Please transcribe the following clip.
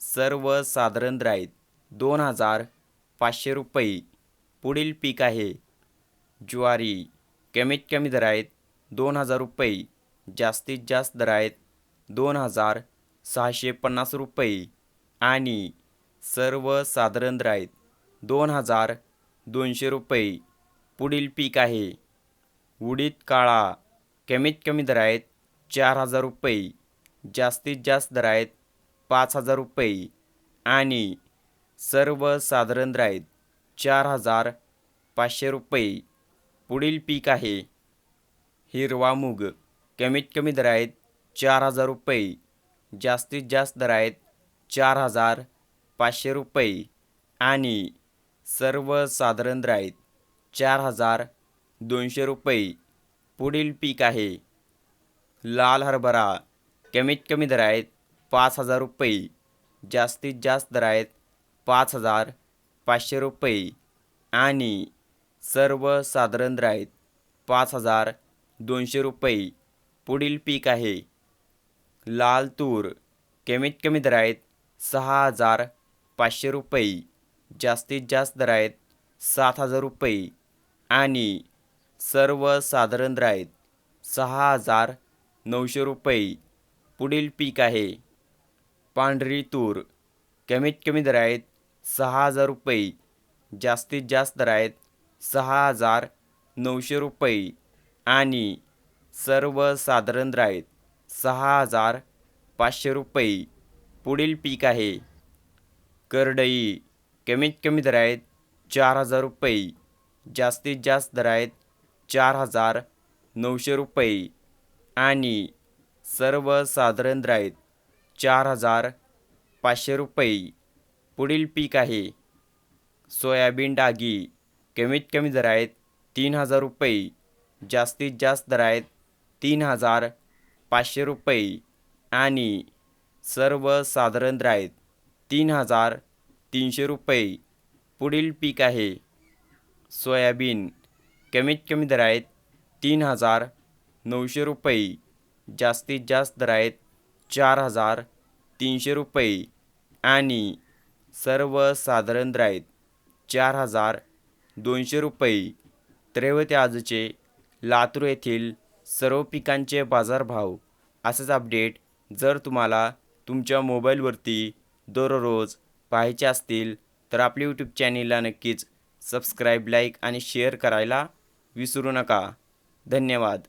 सर्वसाधारण साधारण आहेत दोन हजार पाचशे रुपये. पुढील पीक आहे. ज्वारी कमीत कमी दर आहेत दोन हजार रुपये. जास्तीत जास्त दर आहेत दोन हजार सहाशे पन्नास रुपये. आणि सर्वसाधारण साधारण आहेत दोन हजार दोनशे रुपये. पुढील पीक आहे. उडीद काळा कमीत कमी दर आहेत चार हजार रुपये. जास्तीत जास्त दर आहेत पाच हजार रुपये आणि सर्वसाधारण राईत चार हजार पाचशे रुपये. पुढील पीक आहे हिरवा मूग. कमीत कमी दर आहेत चार हजार रुपये. जास्तीत जास्त दर आहेत चार हजार पाचशे रुपये. आणि सर्वसाधारण दर आहेत चार हजार दोनशे रुपये. पुढील पीक आहे लाल हरभरा. कमीत कमी दर आहेत पाच हजार रुपये. जास्तीत जास्त दर आहेत पाच हजार पाचशे रुपये. आणि सर्वसाधारण दर आहेत पाच हजार दोनशे रुपये. पुढील पीक आहे. लाल तूर. कमीत कमी दर आहेत सहा हजार पाचशे रुपये. जास्तीत जास्त दर आहेत सात हजार रुपये. आणि सर्वसाधारण दर आहेत सहा हजार नऊशे रुपये. पुढील पीक आहे. पांढरी तूर. कमीत कमी दर आहेत सहा हजार रुपये. जास्तीत जास्त दर आहेत सहा हजार नऊशे रुपये. आणि सर्वसाधारण दर आहेत सहा हजार पाचशे रुपये. पुढील पीक आहे. करडई. कमीत कमी दर आहेत चार हजार रुपये. जास्तीत जास्त दर आहेत चार हजार नऊशे रुपये. आणि सर्वसाधारण दर आहेत चार हजार पाचशे रुपये. पुढील पीक आहे. सोयाबीन डागी. कमीत कमी दर आहेत तीन हजार रुपये. जास्तीत जास्त दर आहेत तीन हजार पाचशे रुपये. आणि सर्वसाधारण दर आहेत तीन हजार तीनशे रुपये. पुढील पीक आहे. सोयाबीन. कमीत कमी दर आहेत तीन हजार नऊशे रुपये. जास्तीत जास्त दर आहेत चार हजार तीनशे रुपये आणि सर्वसाधारण दर चार हजार दोनशे रुपये. त्रैवते आजचे लातूर येथील सर्व पिकांचे बाजारभाव असंच अपडेट जर तुम्हाला तुमच्या मोबाईलवरती दररोज पाहायचे असतील तर आपल्या यूट्यूब चॅनेलला नक्कीच सबस्क्राईब लाईक आणि शेअर करायला विसरू नका. धन्यवाद.